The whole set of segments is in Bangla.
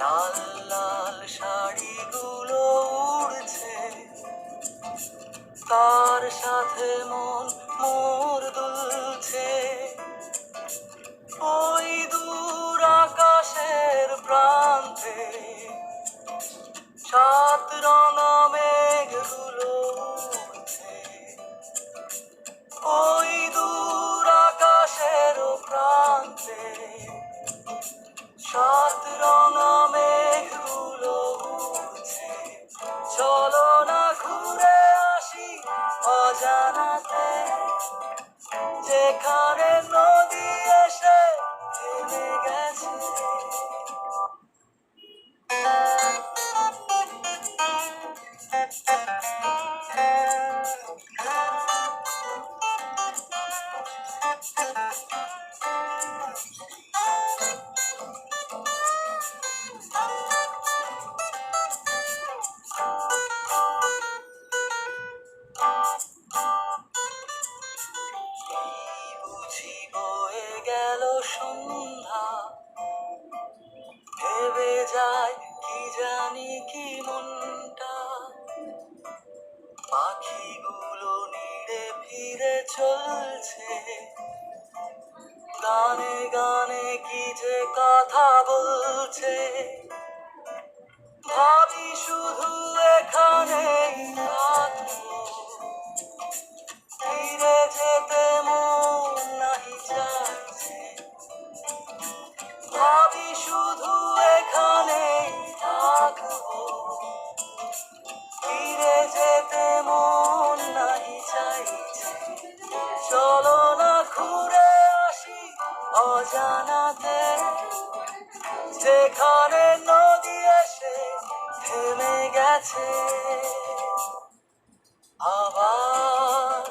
লাল লাল শাড়িগুলো উড়ছে। তার সাথে মন মোর দুলছে। ওই যেখানে নদী এসে থেমে গেছে। এই যায়, কি জানি কি মনটা? পাখিগুলো নিড়ে ফিরে চলছে। গানে গানে কি যে কথা বলছে। ভাবি শুধু অজানাতে যেখানে নদী এসে থেমে গেছে আবার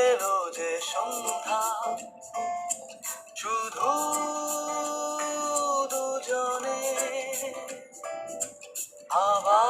এলো যে সন্ধ্যা। শুধু দুজনে আবার